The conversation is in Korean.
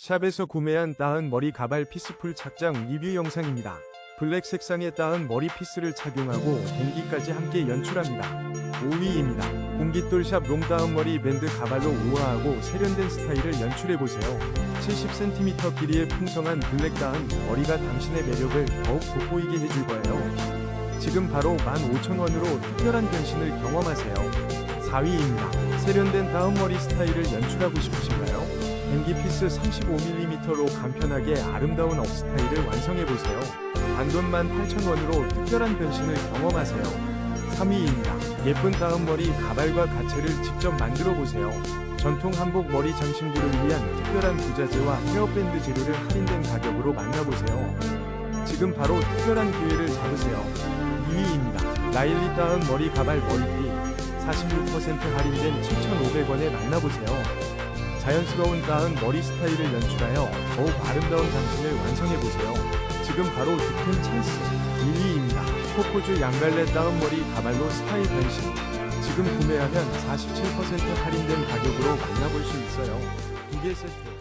샵에서 구매한 따은 머리 가발 피스풀 착장 리뷰 영상입니다. 블랙 색상의 따은 머리 피스를 착용하고 공기까지 함께 연출합니다. 5위입니다. 공깃돌샵 롱따은 머리 밴드 가발로 우아하고 세련된 스타일을 연출해보세요. 70cm 길이의 풍성한 블랙 따은 머리가 당신의 매력을 더욱 돋보이게 해줄 거예요. 지금 바로 15,000원으로 특별한 변신을 경험하세요. 4위입니다. 세련된 다음 머리 스타일을 연출하고 싶으신가요? 뱅기피스 35mm로 간편하게 아름다운 업 스타일을 완성해보세요. 단돈 18,000원으로 특별한 변신을 경험하세요. 3위입니다. 예쁜 다음 머리 가발과 가채를 직접 만들어보세요. 전통 한복 머리 장신구를 위한 특별한 부자재와 헤어밴드 재료를 할인된 가격으로 만나보세요. 지금 바로 특별한 기회를 잡으세요. 2위입니다. 라일리 따은 머리 가발 머리띠 46% 할인된 7,500원에 만나보세요. 자연스러운 따은 머리 스타일을 연출하여 더욱 아름다운 당신을 완성해보세요. 지금 바로 득템 찬스 1위입니다. 코코주 양갈래 따은 머리 가발로 스타일 변신 지금 구매하면 47% 할인된 가격으로 만나볼 수 있어요. 두 개 세트